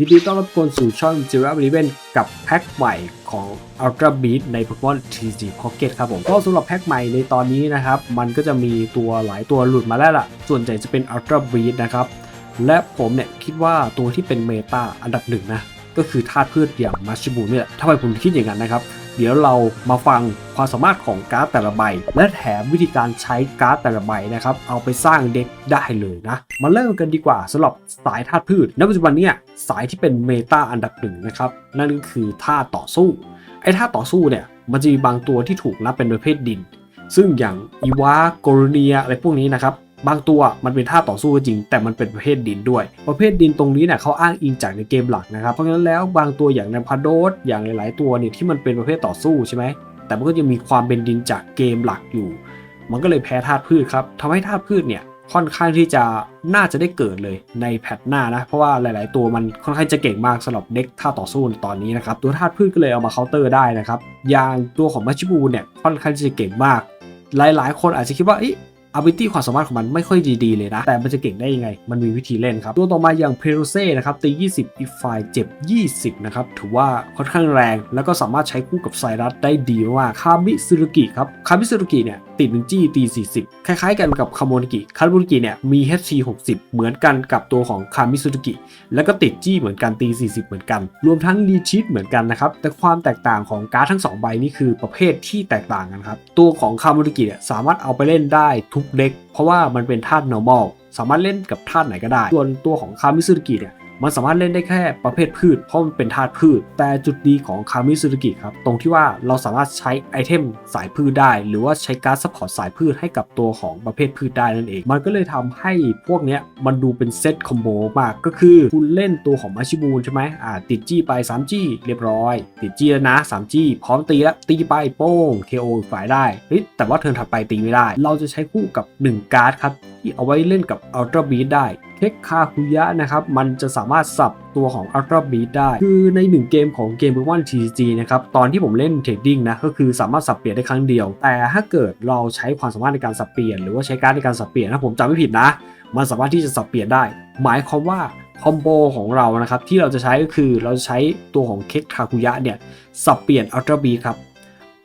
ยินดีต้อนรับทุกคนสู่ช่องจิราบริเวณกับแพ็คใหม่ของ Ultra Beat ใน Pokemon TCG Pocket ครับผมก็สำหรับแพ็คใหม่ในตอนนี้นะครับ มันก็จะมีตัวหลายตัวหลุดมาแล้วล่ะ ส่วนใหญ่จะเป็น Ultra Beat นะครับ และผมเนี่ยคิดว่าตัวที่เป็นเมตาอันดับหนึ่งนะ ก็คือธาตุพืชอย่างมัชิบูเนี่ยทำไมผมคิดอย่างนั้นนะครับ เดี๋ยวเรามาฟังความสามารถของการ์ดแต่ละใบ และแถมวิธีการใช้การ์ดแต่ละใบนะครับ เอาไปสร้างเด็กได้เลยนะ มาเริ่มกันดีกว่าสำหรับสายธาตุพืชณปัจจุบันเนี่ยสายที่เป็นเมตาอันดับหนึ่งนะครับนั่นก็คือธาตุต่อสู้ไอ้ธาตุต่อสู้เนี่ยมันจะมีบางตัวที่ถูกนับเป็นประเภทดิน ซึ่งอย่างอีวาโกรเนียอะไรพวกนี้นะครับ บางตัวมันเป็นท่าต่อสู้จริง แต่มันเป็นประเภทดินด้วย ประเภทดินตรงนี้เนี่ยเขาอ้างอิงจากในเกมหลักนะครับ เพราะฉะนั้นแล้วบางตัวอย่างในพาโดสอย่างหลาย ๆ ตัวเนี่ยที่มันเป็นประเภทต่อสู้ใช่ไหมแต่มันก็ยังมีความเป็นดินจากเกมหลักอยู่ มันก็เลยแพ้ธาตุพืชครับทำให้ธาตุพืชเนี่ยค่อนข้างที่จะน่าจะได้เกิดเลยในแพทหน้านะ เพราะว่าหลาย ๆ ตัวมันค่อนข้างจะเก่งมากสำหรับเด็กท่าต่อสู้ตอนนี้นะครับ ตัวธาตุพืชก็เลยเอามาเคาน์เตอร์ได้นะครับ อย่างตัวของมัชชิบูเนี่ยค่อนข้างจะเก่งมาก หลาย ๆ คนอาจจะคิดว่า อ๊ะ ability ความสามารถของมันไม่ค่อยดีๆเลยนะ แต่มันจะเก่งได้ยังไง มันมีวิธีเล่นครับ ตัวต่อมาอย่างเพโรเซ่นะครับตี 20 อีฟายเจ็บ 20 นะครับ ถือว่าค่อนข้างแรง แล้วก็สามารถใช้คู่กับไซรัสได้ดีมากคามิซึรุกิครับคามิซึรุกิเนี่ย ติดหนึ่งจี้ตี40 คล้ายๆกันกับคาโมนกิคาโมนกิเนี่ยมี HP 60 เหมือนกันกับตัวของคามิสุกิ แล้วก็ติดจี้เหมือนกันตี 40 เหมือนกัน รวมทั้งรีชีตเหมือนกันนะครับ แต่ความแตกต่างของการ์ดทั้ง 2 ใบนี่คือประเภทที่แตกต่างกันครับ ตัวของคาโมนกิเนี่ยสามารถเอาไปเล่นได้ทุกเด็ก เพราะว่ามันเป็นธาตุ normal สามารถเล่นกับธาตุไหนก็ได้ ส่วนตัวของคามิสุกิเนี่ย มันสามารถเล่นได้แค่ประเภทพืชเพราะมันเป็นธาตุพืช แต่จุดดีของคามิซึรุกิครับ ตรงที่ว่าเราสามารถใช้ไอเทมสายพืชได้ หรือว่าใช้การซัพพอร์ตสายพืชให้กับตัวของประเภทพืชได้นั่นเอง มันก็เลยทำให้พวกเนี้ยมันดูเป็นเซตคอมโบมากก็คือคุณเล่นตัวของมาชิบูนใช่ไหมอ่าติดจี้ไป 3 จี้เรียบร้อย ติดจี้แล้วนะ 3 จี้ พร้อมตีแล้วตีไปโป้ง KO อีกฝ่ายได้เฮ้ยแต่ว่าเทิร์นถัดไปตีไม่ได้ เราจะใช้คู่กับ 1 การ์ดครับที่เอาไว้เล่นกับ Ultra Beast ได้เทคคาคุยะนะครับ มันจะสามารถสับตัวของ Ultra Beast ได้ คือใน 1 เกมของเกม Pokemon TCG นะครับ ตอนที่ผมเล่นเทรดดิ้งนะ ก็คือสามารถสับเปลี่ยนได้ครั้งเดียว แต่ถ้าเกิดเราใช้ความสามารถในการสับเปลี่ยน หรือว่าใช้การดในการสับเปลี่ยนถ้าผมจำไม่ผิดนะ มันสามารถที่จะสับเปลี่ยนได้ หมายความว่าคอมโบของเรานะครับที่เราจะใช้ก็คือเราจะใช้ตัวของเค้กคาคุยะเนี่ยสับเปลี่ยน Ultra Beast ครับ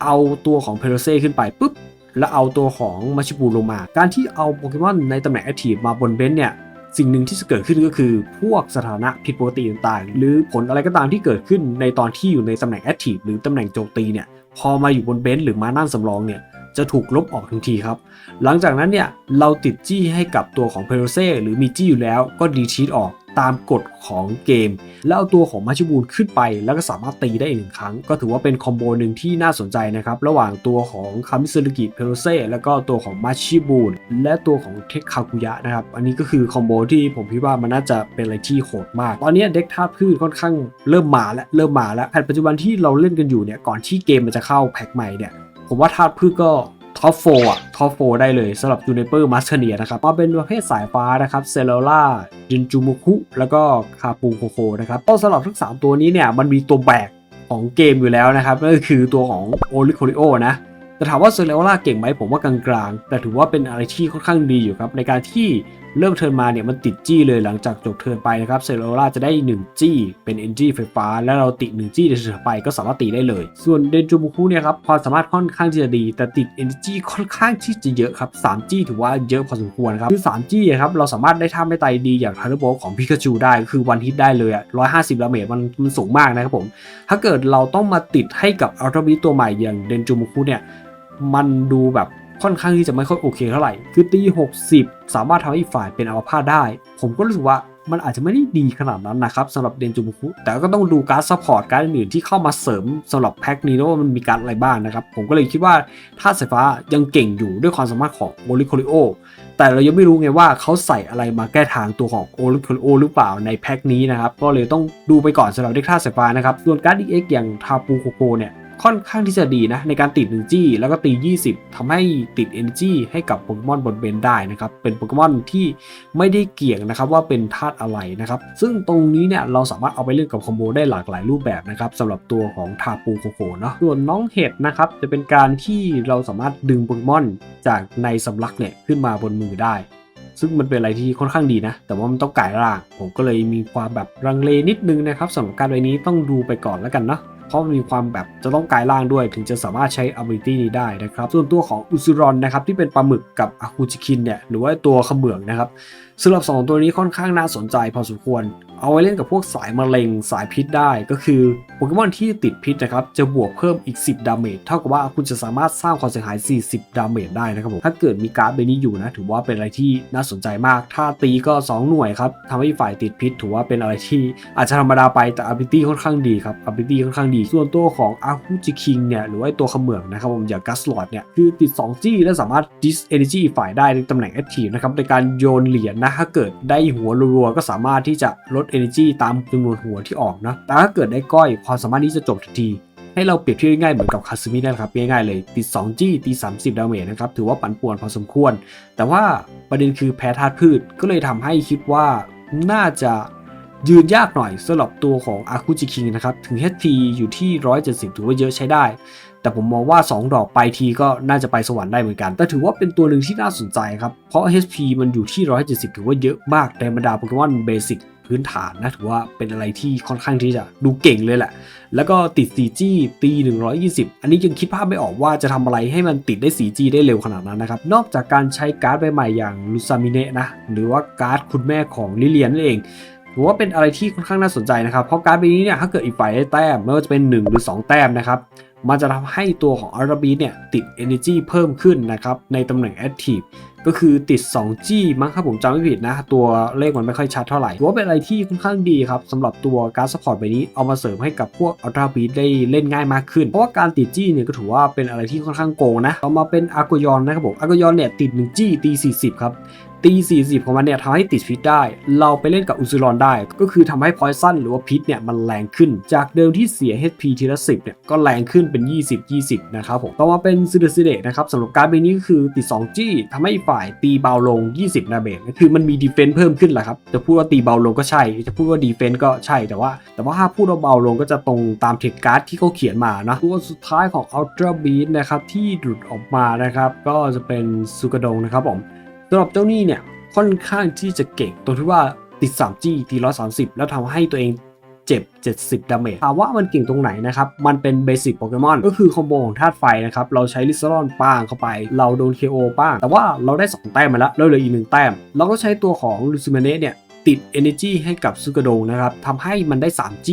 เอาตัวของเพโรเซ่ขึ้นไปปุ๊บ แล้วเอาตัวของมาชิบูลงมา การที่เอาโปเกมอนในตำแหน่งแอคทีฟมาบนเบนซ์เนี่ยสิ่งหนึ่งที่จะเกิดขึ้นก็คือ พวกสถานะผิดปกติต่างๆ หรือผลอะไรก็ตามที่เกิดขึ้นในตอนที่อยู่ในตำแหน่งแอคทีฟหรือตำแหน่งโจมตีเนี่ยพอมาอยู่บนเบนซ์หรือมานั่งสำรองเนี่ยจะถูกลบออกทันทีครับ หลังจากนั้นเนี่ยเราติดจี้ให้กับตัวของเพโรเซ่หรือมีจี้อยู่แล้วก็ดีชีตออก ตามกฎของเกม แล้วเอาตัวของมาชิบูนขึ้นไป แล้วก็สามารถตีได้อีกหนึ่งครั้ง ก็ถือว่าเป็นคอมโบหนึ่งที่น่าสนใจนะครับ ระหว่างตัวของคามิซึรุกิเพโรเซ่แล้วก็ตัวของมาชิบูนและตัวของเทคคาคุยะนะครับ อันนี้ก็คือคอมโบที่ผมคิดว่ามันน่าจะเป็นอะไรที่โหดมาก ตอนนี้เด็กธาพืชค่อนข้างเริ่มมาแล้วเริ่มมาแล้วแผ่นปัจจุบันที่เราเล่นกันอยู่เนี่ยก่อนที่เกมมันจะเข้าแพ็คใหม่เนี่ยผมว่าธาตุพืชก็ ท็อปโฟอะท็อปโฟได้เลยสำหรับยูเนเปอร์มัสเนียนะครับมาเป็นประเภทสายฟ้านะครับเซลลล่าจินจูมุคุแล้วก็คาปูโคโคนะครับต้นสำหรับทั้ง 3 ตัวนี้เนี่ยมันมีตัวแบกของเกมอยู่แล้วนะครับนั่นก็คือตัวของโอลิโคริโอนะแต่ถามว่าเซเลล่าเก่งไหมผมว่ากลางๆ แต่ถือว่าเป็นอะไรที่ค่อนข้างดีอยู่ครับในการที่ เริ่มเทิร์นมาเนี่ยมันติดจี้เลยหลังจากจบเทิร์นไปนะครับเซเลล่าจะได้ 1 จี้เป็นเอนจีไฟฟ้า แล้วเราติด 1 จี้ในเทิร์นไปก็สามารถตีได้เลย ส่วนเดนจูบุคุเนี่ยครับความสามารถค่อนข้างที่จะดี แต่ติด Energy ค่อนข้างที่จะเยอะครับ3จี้ถือว่าเยอะพอสมควรครับคือ3จี้ครับเราสามารถได้ท่าไม่ตายดีอย่างทาร์โบของพิกาจูได้คือวันฮิตได้เลยอะ150ดาเมจมันมันสูงมากนะครับผมถ้าเกิดเราต้องมาติดให้กับอัลตร้าบีตัวใหม่อย่างเดนจูมุคุเนี่ยมันดูแบบ ค่อนข้างที่จะไม่ค่อยโอเคเท่าไหร่ คือตี 60 สามารถทำให้อีกฝ่ายเป็นอัมพาตได้ ผมก็รู้สึกว่ามันอาจจะไม่ได้ดีขนาดนั้นนะครับสำหรับเดนจูมุคุแต่ก็ต้องดูการซัพพอร์ตการอื่นที่เข้ามาเสริมสำหรับแพ็คนี้นะว่ามันมีการอะไรบ้างนะครับ ผมก็เลยคิดว่าถ้าสายฟ้ายังเก่งอยู่ด้วยความสามารถของโอริโคริโอแต่เรายังไม่รู้ไงว่าเขาใส่อะไรมาแก้ทางตัวของโอริโคริโอหรือเปล่าในแพ็คนี้นะครับ ก็เลยต้องดูไปก่อนสำหรับเด็กท่าสายฟ้านะครับส่วนการ์ดดีเอ็กอย่างทาปูโคโกเนี่ย ค่อนข้างที่จะดีนะในการติด1จี้แล้วก็ตี 20ทำให้ติด Energy ให้กับโปเกมอนบนเบนได้นะครับ เป็นโปเกมอนที่ไม่ได้เกี่ยงนะครับว่าเป็นธาตุอะไรนะครับ ซึ่งตรงนี้เนี่ยเราสามารถเอาไปเล่นกับคอมโบได้หลากหลายรูปแบบนะครับสำหรับตัวของทาปูโคโคเนาะส่วนน้องเห็ดนะครับจะเป็นการที่เราสามารถดึงโปเกมอนจากในสำลักเนี่ยขึ้นมาบนมือได้ ซึ่งมันเป็นอะไรที่ค่อนข้างดีนะ แต่ว่ามันต้องกายร่าง ผมก็เลยมีความแบบรังเลนิดนึงนะครับสำหรับการใบนี้ต้องดูไปก่อนแล้วกันเนาะ ราะมันมีความแบบจะต้องกายล่างด้วยถึงจะสามารถใช้ ability นี้ได้นะครับ ส่วนตัวของอุซุรอนนะครับที่เป็นปลาหมึกกับอาคูจิคินเนี่ยหรือว่าตัวขมืองนะครับสำหรับ 2 ตัวนี้ค่อนข้างน่าสนใจพอสมควร เอาไว้เล่นกับพวกสายมะเร็งสายพิษได้ก็คือโปเกมอนที่ติดพิษนะครับจะบวกเพิ่มอีก 10 ดาเมจเท่ากับว่าคุณจะสามารถสร้างความเสียหาย 40 ดาเมจได้นะครับผมถ้าเกิดมีการ์ดใบนี้อยู่นะ ถือว่าเป็นอะไรที่น่าสนใจมาก ถ้าตีก็ 2 หน่วยครับทำให้ฝ่ายติดพิษ ถือว่าเป็นอะไรที่อาจจะธรรมดาไปแต่ ability ค่อนข้างดีครับ ability ค่อนข้างดี ส่วนตัวของอาคูจิคิงเนี่ยหรือว่าตัวเขมืองนะครับผมอย่างกัสลอดเนี่ยคือติด 2 จี้และสามารถ dis energy อีฝ่ายได้ในตำแหน่ง active นะครับในการโยนเหรียญนะถ้าเกิดได้หัวรัวๆก็สามารถที่จะลด energy ตามจำนวนหัวที่ออกนะแต่ถ้าเกิดได้ก้อยความสามารถนี้จะจบทันที ให้เราเปรียบเทียบง่ายเหมือนกับคาซึมิได้ครับง่ายๆเลยติด 2G ตี30 ดาเมจนะครับถือว่าปั่นป่วนพอสมควร แต่ว่าประเด็นคือแพ้ธาตุพืชก็เลยทำให้คิดว่าน่าจะ ยืนยากหน่อยสำหรับตัวของอาคุจิคิงนะครับ ถึง HP อยู่ที่ 170 ถือว่าเยอะใช้ได้ แต่ผมมองว่า 2 ดอกไปทีก็น่าจะไปสวรรค์ได้เหมือนกัน แต่ถือว่าเป็นตัวหนึ่งที่น่าสนใจครับ เพราะ HP มันอยู่ที่ 170 ถือว่าเยอะมากในบรรดาโปเกมอนเบสิกพื้นฐานนะถือว่าเป็นอะไรที่ค่อนข้างที่จะดูเก่งเลยแหละ แล้วก็ติด 4G ตี 120 อันนี้ยังคิดภาพไม่ออกว่าจะทำอะไรให้มันติดได้ 4G ได้เร็วขนาดนั้นนะครับ นอกจากการใช้การ์ดใบใหม่อย่างลูซามิเนะนะ หรือว่าการ์ดคุณแม่ของลิเลียนนั่นเอง ถือว่าเป็นอะไรที่ค่อนข้างน่าสนใจนะครับเพราะการ์ดใบนี้เนี่ยถ้าเกิดอีกฝ่ายได้แต้มไม่ว่าจะเป็น 1 หรือ 2 แต้มนะครับมันจะทำให้ตัวของอาราบีเนี่ยติด Energy เพิ่มขึ้นนะครับในตำแหน่ง Active ก็คือติด 2G มั้งครับผมจำไม่ผิดนะ ตัวเลขมันไม่ค่อยชัดเท่าไหร่ถือว่าเป็นอะไรที่ค่อนข้างดีครับสำหรับตัวการ์ดซัพพอร์ตใบนี้เอามาเสริมให้กับพวกอัลตราบีได้เล่นง่ายมากขึ้น เพราะว่าการติดจี้เนี่ยก็ถือว่าเป็นอะไรที่ค่อนข้างโกงนะต่อมาเป็นอาร์โกยอนนะครับผมอาร์โกยอนเนี่ยติด 1G ตี40 ครับ ตี40 ของมันเนี่ยทำให้ติดพิษได้ เราไปเล่นกับอุซิรอนได้ ก็คือทำให้พอยซันหรือว่าพิษเนี่ยมันแรงขึ้น จากเดิมที่เสีย HP ทีละ 10เนี่ยก็แรงขึ้นเป็น 20 20 นะครับผม ต่อมาเป็นซูเดซิเดนะครับสำหรับการ์ดใบนี้ก็คือติด 2G ทำให้ฝ่ายตีเบาลง 20 นาเบตคือมันมีดีเฟนซ์เพิ่มขึ้นแหละครับ จะพูดว่าตีเบาลงก็ใช่ จะพูดว่าดีเฟนซ์ก็ใช่ แต่ว่า แต่ว่าถ้าพูดว่าเบาลงก็จะตรงตามเทคการ์ดที่เขาเขียนมานะตัวสุดท้ายของ Ultra Beast นะครับที่หลุดออกมานะครับก็จะเป็นซูกระดงนะครับผมำหรับเจ้านี่เนี่ยค่อนข้างที่จะเก่งตรงที่ว่าติด 3G ทีร้อยสาแล้วทำให้ตัวเองเจ็บ 70 ดาเมจถามว่ามันเก่งตรงไหนนะครับ มันเป็นเบสิกโปเกมอนก็คือคอมโบของธาตุไฟนะครับ เราใช้ลิซารอนป้างเข้าไป เราโดน KO ป้าง แต่ว่าเราได้ 2 แต้มมาแล้ว เราเหลืออีกหนึ่งแต้ม เราก็ใช้ตัวของลูซิเมเนเนี่ย ติด Energy ให้กับซูกระโดงนะครับทำให้มันได้ 3G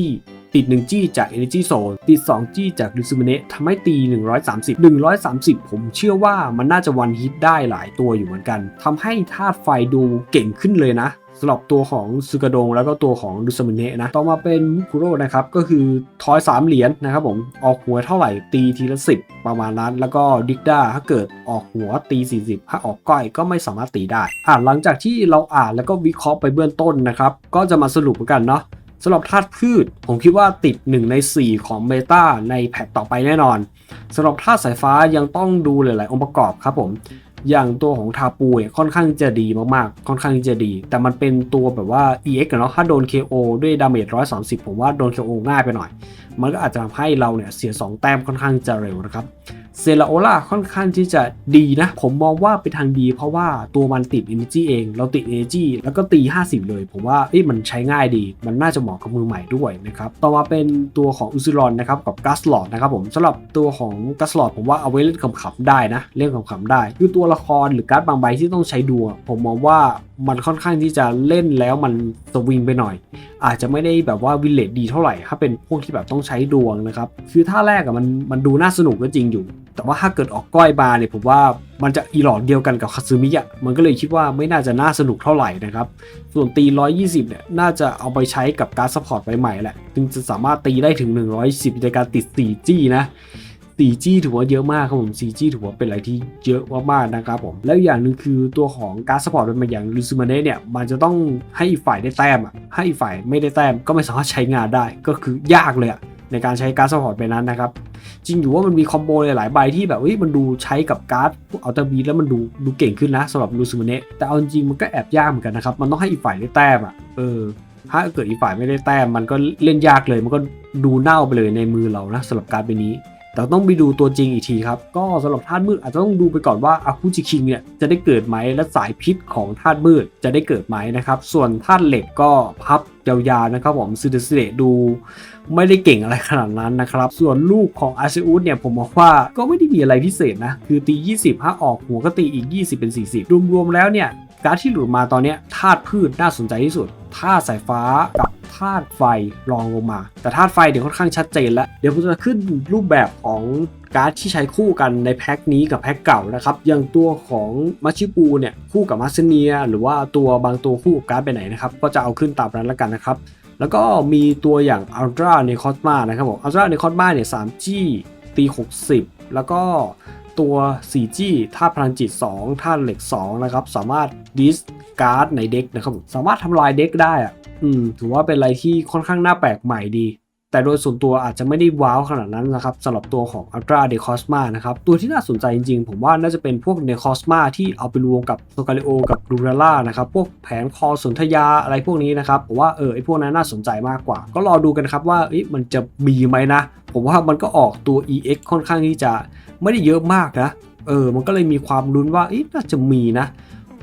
ติด 1G จาก Energy Zone ติด 2G จากลูซิเมเนทำให้ตี 130 130 ผมเชื่อว่ามันน่าจะวันฮิตได้หลายตัวอยู่เหมือนกันทำให้ธาตุไฟดูเก่งขึ้นเลยนะ สำหรับตัวของซูกระดงแล้วก็ตัวของลูซามิเนะนะต่อมาเป็นมุคุโร่นะครับก็คือทอย 3 เหรียญนะครับผมออกหัวเท่าไหร่ตีทีละ 10 ประมาณนั้น แล้วก็ดิกด้าถ้าเกิดออกหัวตี 40 ถ้าออกก้อยก็ไม่สามารถตีได้อ่าหลังจากที่เราอ่านแล้วก็วิเคราะห์ไปเบื้องต้นนะครับก็จะมาสรุปกันเนาะสำหรับธาตุพืช ผมคิดว่าติด 1 ใน 4 ของเมตาในแพทต่อไปแน่นอนสำหรับธาตุสายฟ้ายังต้องดูหลาย ๆ องค์ประกอบครับผม อย่างตัวของทาปูเนี่ยค่อนข้างจะดีมากๆ ค่อนข้างจะดี แต่มันเป็นตัวแบบว่า EX เนาะถ้าโดน KO ด้วยดาเมจ130 ผมว่าโดน KO ง่ายไปหน่อย มันก็อาจจะทำให้เราเนี่ยเสีย 2 แต้มค่อนข้างจะเร็วนะครับเซราโอล่าค่อนข้างที่จะดีนะ ผมมองว่าเป็นทางดี เพราะว่าตัวมันติด Energy เอง เราติด Energy แล้วก็ตี 50 เลย ผมว่าเอ้ยมันใช้ง่ายดี มันน่าจะเหมาะกับมือใหม่ด้วยนะครับ ต่อมาเป็นตัวของอุซิรอนนะครับกับกัสลอดนะครับผมสำหรับตัวของกัสลอดผมว่าเอาไว้เล่นขำๆได้นะ เล่นขำๆได้ คือตัวละครหรือการ์ดบางใบที่ต้องใช้ดวผมมองว่ามันค่อนข้างที่จะเล่นแล้วมันสวิงไปหน่อย อาจจะไม่ได้แบบว่าวิลเลจดีเท่าไหร่ถ้าเป็นพวกที่แบบต้องใช้ดวงนะครับ คือท่าแรกอะมันมันดูน่าสนุกก็จริงอยู่ แต่ว่าถ้าเกิดออกก้อยบาร์เนี่ยผมว่ามันจะอีหลอดเดียวกันกับคาซึมิอะมันก็เลยคิดว่าไม่น่าจะน่าสนุกเท่าไหร่นะครับ ส่วนตี 120 เนี่ยน่าจะเอาไปใช้กับการซัพพอร์ตใหม่ๆแหละจึงจะสามารถตีได้ถึง 110 ในการติด 4G นะ 4G ถือว่าเยอะมากครับผม 4G ถือว่าเป็นอะไรที่เยอะมากๆนะครับผม แล้วอย่างหนึ่งคือตัวของการสปอร์ตเป็นมาอย่างลูซิมาเน่เนี่ยมันจะต้องให้อีกฝ่ายได้แต้มอะให้อีกฝ่ายไม่ได้แต้มก็ไม่สามารถใช้งานได้ก็คือยากเลยอะ ในการใช้การสปอร์ตไปนั้นนะครับ จริงอยู่ว่ามันมีคอมโบหลายๆใบที่แบบเฮ้ยมันดูใช้กับการ์ดอัลเตอร์บีแล้วมันดูดูเก่งขึ้นนะสำหรับลูซิมาเนตแต่เอาจริงมันก็แอบยากเหมือนกันนะครับ มันต้องให้อีกฝ่ายได้แต้มอะเออถ้าเกิดอีกฝ่ายไม่ได้แต้มมันก็เล่นยากเลยมันก็ดูเน่าไปเลยในมือเรานะสำหรับการ์ดใบนี้ แต่ต้องไปดูตัวจริงอีกทีครับ ก็สำหรับธาตุมืดอาจจะต้องดูไปก่อนว่าอาคุจิคิงเนี่ยจะได้เกิดไหมและสายพิษของธาตุมืดจะได้เกิดไหมนะครับ ส่วนธาตุเหล็กก็พับยาวๆนะครับผมซูเดสเดดูไม่ได้เก่งอะไรขนาดนั้นนะครับ ส่วนลูกของอาซิอุสเนี่ยผมมองว่าก็ไม่ได้มีอะไรพิเศษนะ คือตี 20ถ้าออกหัวก็ตีอีก 20 เป็น 40 รวมๆแล้วเนี่ยการที่หลุดมาตอนเนี้ยธาตุพืชน่าสนใจที่สุดธาตุสายฟ้ากับ ธาตุไฟรองลงมา แต่ธาตุไฟเดี๋ยวค่อนข้างชัดเจนแล้ว เดี๋ยวผมจะขึ้นรูปแบบของการ์ดที่ใช้คู่กันในแพ็คนี้กับแพ็คเก่านะครับ อย่างตัวของมัชชิปูเนี่ยคู่กับมาสเนีย หรือว่าตัวบางตัวคู่กับการ์ดไปไหนนะครับก็จะเอาขึ้นตามนั้นแล้วกันนะครับแล้วก็มีตัวอย่าง Ultra n e c o s m a นะครับผม Ultra n e c o s m a เนี่ย 3G ตี60 แล้วก็ตัว 4G ธาตุพลังจิต 2 ธาตุเหล็ก 2 นะครับ สามารถดิส การ์ดในเด็กนะครับผมสามารถทำลายเด็กได้อะอืมถือว่าเป็นอะไรที่ค่อนข้างน่าแปลกใหม่ดี แต่โดยส่วนตัวอาจจะไม่ได้ว้าวขนาดนั้นนะครับสำหรับตัวของ Ultra d e c o s m a นะครับ ตัวที่น่าสนใจจริงๆ ผมว่าน่าจะเป็นพวก d e c o s m a ที่เอาไปรวมกับ s o c a r i o กับ l u r a l a นะครับ พวกแผนคอสนธยาอะไรพวกนี้นะครับผมว่าเออไอพวกนั้นน่าสนใจมากกว่า ก็รอดูกันครับว่าอมันจะมีไหมนะ ผมว่ามันก็ออกตัว EX ค่อนข้างที่จะไม่ได้เยอะมากนะเออ มันก็เลยมีความลุ้นว่าอน่าจะมีนะ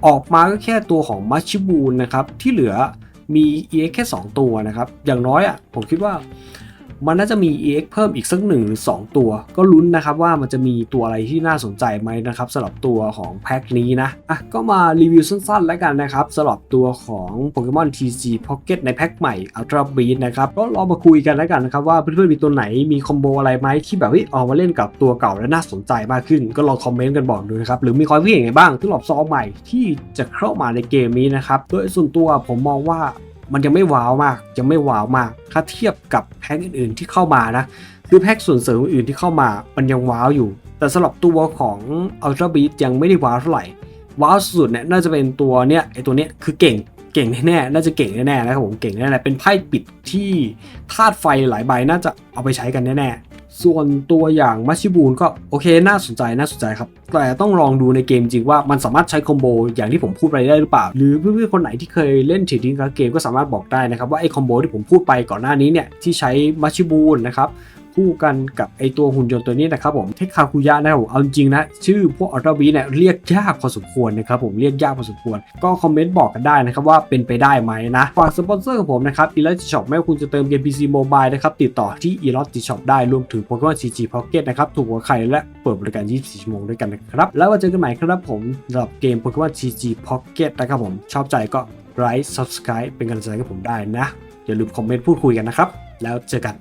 ออกมาก็แค่ตัวของมัชชิบูนนะครับที่เหลือมี EX แค่ 2 ตัวนะครับ อย่างน้อยอะผมคิดว่า มันน่าจะมี EX เพิ่มอีกสักหนึ่งหรือ2ตัว ก็ลุ้นนะครับว่ามันจะมีตัวอะไรที่น่าสนใจไหมนะครับสำหรับตัวของแพ็คนี้นะอะก็มารีวิวสั้นๆแล้วกันนะครับสำหรับตัวของ Pokemon TG Pocket ในแพ็คใหม่ Ultra Beast นะครับก็ลองมาคุยกันแล้วกันนะครับว่าเพื่อนๆมีตัวไหนมีคอมโบอะไรไหมที่แบบเฮ้ยออกมาเล่นกับตัวเก่าแล้วน่าสนใจมากขึ้น ก็ลองคอมเมนต์กันบอกดูนะครับหรือมีความคิดเห็นไงบ้างสำหรับซองใหม่ที่จะเข้ามาในเกมนี้นะครับโดยส่วนตัวผมมองว่า มันยังไม่ว้าวมากยังไม่ว้าวมาก ถ้าเทียบกับแพ็คอื่นๆที่เข้ามานะคือแพ็คส่วนเสริมอื่นที่เข้ามามันยังว้าวอยู่ แต่สำหรับตัวของ Ultra Beast ยังไม่ได้ว้าวเท่าไหร่ว้าวสุดเนี่ยน่าจะเป็นตัวเนี้ยไอตัวเนี้ยคือเก่งเก่งแน่ๆน่าจะเก่งแน่ๆนะครับผมเก่งแน่ๆเป็นไพ่ปิดที่ธาตุไฟหลายใบน่าจะเอาไปใช้กันแน่ๆ ส่วนตัวอย่างมัชชิบูนก็โอเคน่าสนใจน่าสนใจครับ แต่ต้องลองดูในเกมจริงว่ามันสามารถใช้คอมโบอย่างที่ผมพูดไปได้หรือเปล่า หรือเพื่อนๆคนไหนที่เคยเล่นเทรดดิ้งการ์ดเกมก็สามารถบอกได้นะครับว่าไอ้คอมโบที่ผมพูดไปก่อนหน้านี้เนี่ยที่ใช้มัชชิบูนนะครับ คู่กันกับไอตัวหุ่นยนต์ตัวนี้นะครับผมเทคคาคุยะนะครับผมเอาจริงนะ ชื่อพวกอัลตราบีเนี่ยเรียกยากพอสมควรนะครับผมเรียกยากพอสมควร ก็คอมเมนต์บอกกันได้นะครับว่าเป็นไปได้ไหมนะฝากสปอนเซอร์ของผมนะครับอีล t ติช็อปไม่ว่าคุณจะเติมเกม PC Mobile นะครับติดต่อที่อีล t ติช็อปได้รวมถึง Pokemon CG Pocket นะครับถูกหัวใครและเปิดบริการ 24 ชั่วโมงด้วยกันนะครับแล้วมาเจอกันใหม่ครับผมสำหรับเกม Pokemon CG Pocket นะครับผมชอบใจก็ไลค์ Subscribe เป็นกำลังใจให้ผมได้นะ อย่าลืมคอมเมนต์พูดคุยกันนะครับ แล้วเจอกัน